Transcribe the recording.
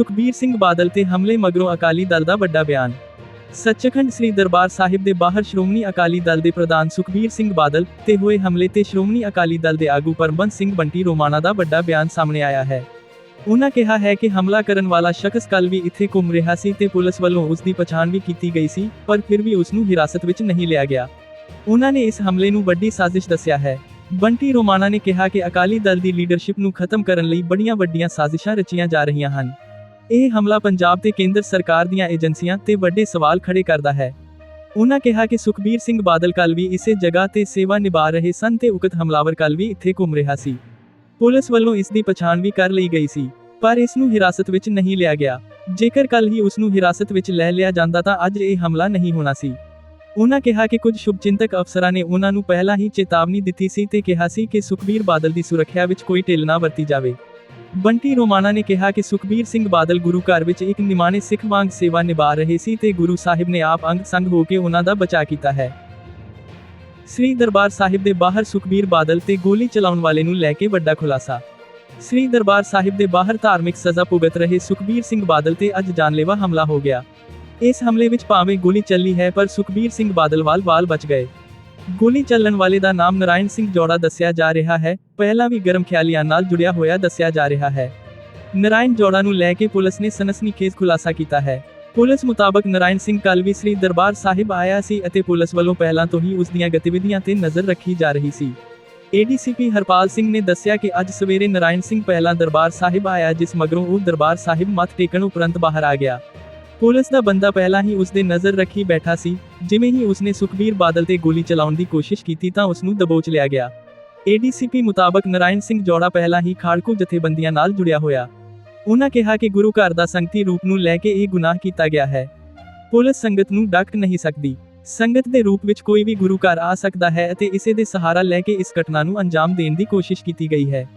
ਸੁਖਬੀਰ ਸਿੰਘ ਬਾਦਲ ਤੇ ਹਮਲੇ ਮਗਰੋਂ ਅਕਾਲੀ ਦਲ ਦਾ ਵੱਡਾ ਬਿਆਨ। ਸੱਚਖੰਡ ਸ੍ਰੀ ਦਰਬਾਰ ਸਾਹਿਬ ਦੇ ਬਾਹਰ ਸ਼੍ਰੋਮਣੀ ਅਕਾਲੀ ਦਲ ਦੇ ਪ੍ਰਧਾਨ ਸੁਖਬੀਰ ਸਿੰਘ ਬਾਦਲ ਤੇ ਹੋਏ ਹਮਲੇ ਤੇ ਸ਼੍ਰੋਮਣੀ ਅਕਾਲੀ ਦਲ ਦੇ ਆਗੂ ਪਰਮਬੰਸ ਸਿੰਘ ਬੰਟੀ ਰੋਮਾਣਾ ਦਾ ਵੱਡਾ ਬਿਆਨ ਸਾਹਮਣੇ ਆਇਆ ਹੈ। ਉਹਨਾਂ ਕਿਹਾ ਹੈ ਕਿ ਹਮਲਾ ਕਰਨ ਵਾਲਾ ਸ਼ਖਸ ਕੱਲ ਵੀ ਇੱਥੇ ਘੁੰਮ ਰਿਹਾ ਸੀ ਤੇ ਪੁਲਿਸ ਵੱਲੋਂ ਉਸ ਦੀ ਪਛਾਣ ਵੀ ਕੀਤੀ ਗਈ ਸੀ, ਪਰ ਫਿਰ ਵੀ ਉਸ ਨੂੰ ਹਿਰਾਸਤ ਵਿੱਚ ਨਹੀਂ ਲਿਆ ਗਿਆ। ਉਹਨਾਂ ਨੇ ਇਸ ਹਮਲੇ ਨੂੰ ਵੱਡੀ ਸਾਜ਼ਿਸ਼ ਦੱਸਿਆ ਹੈ। ਬੰਟੀ ਰੋਮਾਣਾ ਨੇ ਕਿਹਾ ਕਿ ਅਕਾਲੀ ਦਲ ਦੀ ਲੀਡਰਸ਼ਿਪ ਨੂੰ ਖਤਮ ਕਰਨ ਲਈ ਬੜੀਆਂ ਵੱਡੀਆਂ ਸਾਜ਼ਿਸ਼ਾਂ ਰਚੀਆਂ ਜਾ ਰਹੀਆਂ ਹਨ। ਇਹ ਹਮਲਾ ਪੰਜਾਬ ਤੇ ਕੇਂਦਰ ਸਰਕਾਰ ਦੀਆਂ ਏਜੰਸੀਆਂ ਤੇ ਵੱਡੇ ਸਵਾਲ ਖੜੇ ਕਰਦਾ ਹੈ। ਉਹਨਾਂ ਕਿਹਾ ਕਿ ਸੁਖਬੀਰ ਸਿੰਘ ਬਾਦਲ ਕੱਲ ਵੀ ਇਸੇ ਜਗ੍ਹਾ ਤੇ ਸੇਵਾ ਨਿਭਾ ਰਹੇ ਸਨ ਤੇ ਉਕਤ ਹਮਲਾਵਰ ਕੱਲ ਵੀ ਇੱਥੇ ਘੁੰਮ ਰਿਹਾ ਸੀ। ਪੁਲਿਸ ਵੱਲੋਂ ਇਸ ਦੀ ਪਛਾਣ ਵੀ ਕਰ ਲਈ ਗਈ ਸੀ, ਪਰ ਇਸ ਨੂੰ ਹਿਰਾਸਤ ਵਿੱਚ ਨਹੀਂ ਲਿਆ ਗਿਆ। ਜੇਕਰ ਕੱਲ ਹੀ ਉਸ ਨੂੰ ਹਿਰਾਸਤ ਵਿੱਚ ਲੈ ਲਿਆ ਜਾਂਦਾ ਤਾਂ ਅੱਜ ਇਹ ਹਮਲਾ ਨਹੀਂ ਹੋਣਾ ਸੀ। ਉਹਨਾਂ ਕਿਹਾ ਕਿ ਕੁਝ ਸ਼ੁਭਚਿੰਤਕ ਅਫਸਰਾਂ ਨੇ ਉਹਨਾਂ ਨੂੰ ਪਹਿਲਾਂ ਹੀ ਚੇਤਾਵਨੀ ਦਿੱਤੀ ਸੀ ਤੇ ਕਿਹਾ ਸੀ ਕਿ ਸੁਖਬੀਰ ਬਾਦਲ ਦੀ ਸੁਰੱਖਿਆ ਵਿੱਚ ਕੋਈ ਢਿੱਲ ਨਾ ਵਰਤੀ ਜਾਵੇ। ਬੰਟੀ ਰੋਮਾਨਾ ਨੇ ਕਿਹਾ ਕਿ ਸੁਖਬੀਰ ਸਿੰਘ ਬਾਦਲ ਗੁਰੂ ਘਰ ਵਿੱਚ ਇੱਕ ਨਿਮਾਣੇ ਸਿੱਖ ਵਾਂਗ ਸੇਵਾ ਨਿਭਾ ਰਹੇ ਸੀ ਤੇ ਗੁਰੂ ਸਾਹਿਬ ਨੇ ਆਪ ਅੰਗ ਸੰਗ ਹੋ ਕੇ ਉਹਨਾਂ ਦਾ ਬਚਾਅ ਕੀਤਾ ਹੈ। ਸ੍ਰੀ ਦਰਬਾਰ ਸਾਹਿਬ ਦੇ ਬਾਹਰ ਸੁਖਬੀਰ ਬਾਦਲ ਤੇ ਗੋਲੀ ਚਲਾਉਣ ਵਾਲੇ ਨੂੰ ਲੈ ਕੇ ਵੱਡਾ ਖੁਲਾਸਾ। ਸ੍ਰੀ ਦਰਬਾਰ ਸਾਹਿਬ ਦੇ ਬਾਹਰ ਧਾਰਮਿਕ ਸਜ਼ਾ ਭੁਗਤ ਰਹੇ ਸੁਖਬੀਰ ਸਿੰਘ ਬਾਦਲ ਤੇ ਅੱਜ ਜਾਨਲੇਵਾ ਹਮਲਾ ਹੋ ਗਿਆ। ਇਸ ਹਮਲੇ ਵਿੱਚ ਭਾਵੇਂ ਗੋਲੀ ਚੱਲੀ ਹੈ, ਪਰ ਸੁਖਬੀਰ ਸਿੰਘ ਬਾਦਲ ਵਾਲ-ਵਾਲ ਬਚ ਗਏ। ਗੋਲੀ ਚੱਲਣ ਵਾਲੇ ਦਾ ਨਾਮ ਨਰਾਇਣ ਸਿੰਘ ਜੋੜਾ ਦੱਸਿਆ ਜਾ ਰਿਹਾ ਹੈ। ਪਹਿਲਾਂ ਵੀ ਗਰਮ ਖਿਆਲੀਆਂ ਨਾਲ ਜੁੜਿਆ ਹੋਇਆ ਦੱਸਿਆ ਜਾ ਰਿਹਾ ਹੈ। ਨਰਾਇਣ ਜੋੜਾ ਨੂੰ ਲੈ ਕੇ ਪੁਲਿਸ ਨੇ ਸਨਸਨੀਖੇਜ਼ ਖੁਲਾਸਾ ਕੀਤਾ ਹੈ। ਪੁਲਿਸ ਮੁਤਾਬਕ ਨਰਾਇਣ ਸਿੰਘ ਕੱਲ੍ਹ ਵੀ ਸ੍ਰੀ ਦਰਬਾਰ ਸਾਹਿਬ ਆਇਆ ਸੀ ਅਤੇ ਪੁਲਿਸ ਵੱਲੋਂ ਪਹਿਲਾਂ ਤੋਂ ਹੀ ਉਸ ਦੀਆਂ ਗਤੀਵਿਧੀਆਂ ਤੇ ਨਜ਼ਰ ਰੱਖੀ ਜਾ ਰਹੀ ਸੀ। ਏਡੀਸੀਪੀ ਹਰਪਾਲ ਸਿੰਘ ਨੇ ਦੱਸਿਆ ਕਿ ਅੱਜ ਸਵੇਰੇ ਨਰਾਇਣ ਸਿੰਘ ਪਹਿਲਾਂ ਦਰਬਾਰ ਸਾਹਿਬ ਆਇਆ, ਜਿਸ ਮਗਰੋਂ ਉਹ ਦਰਬਾਰ ਸਾਹਿਬ ਮੱਥ ਟੇਕਣ ਉਪਰੰਤ ਬਾਹਰ ਆ ਗਿਆ। ਪੁਲਿਸ ਦਾ ਬੰਦਾ ਪਹਿਲਾਂ ਹੀ ਉਸ ਦੇ ਨਜ਼ਰ ਰੱਖੀ ਬੈਠਾ ਸੀ। ਜਿਵੇਂ ਹੀ ਉਸਨੇ ਸੁਖਬੀਰ ਬਾਦਲ ਤੇ ਗੋਲੀ ਚਲਾਉਣ ਦੀ ਕੋਸ਼ਿਸ਼ ਕੀਤੀ ਤਾਂ ਉਸ ਨੂੰ ਦਬੋਚ ਲਿਆ ਗਿਆ। ਏਡੀਸੀਪੀ ਮੁਤਾਬਕ ਨਰਾਇਣ ਸਿੰਘ ਜੋੜਾ ਪਹਿਲਾਂ ਹੀ ਖਾੜਕੂ ਜਥੇਬੰਦੀਆਂ ਨਾਲ ਜੁੜਿਆ ਹੋਇਆ। ਉਹਨਾਂ ਕਿਹਾ ਕਿ ਗੁਰੂ ਘਰ ਦਾ ਸੰਗਤੀ ਰੂਪ ਨੂੰ ਲੈ ਕੇ ਇਹ ਗੁਨਾਹ ਕੀਤਾ ਗਿਆ ਹੈ। ਪੁਲਿਸ ਸੰਗਤ ਨੂੰ ਡੱਕ ਨਹੀਂ ਸਕਦੀ। ਸੰਗਤ ਦੇ ਰੂਪ ਵਿੱਚ ਕੋਈ ਵੀ ਗੁਰੂ ਘਰ ਆ ਸਕਦਾ ਹੈ ਅਤੇ ਇਸੇ ਦੇ ਸਹਾਰਾ ਲੈ ਕੇ ਇਸ ਘਟਨਾ ਨੂੰ ਅੰਜਾਮ ਦੇਣ ਦੀ ਕੋਸ਼ਿਸ਼ ਕੀਤੀ ਗਈ ਹੈ।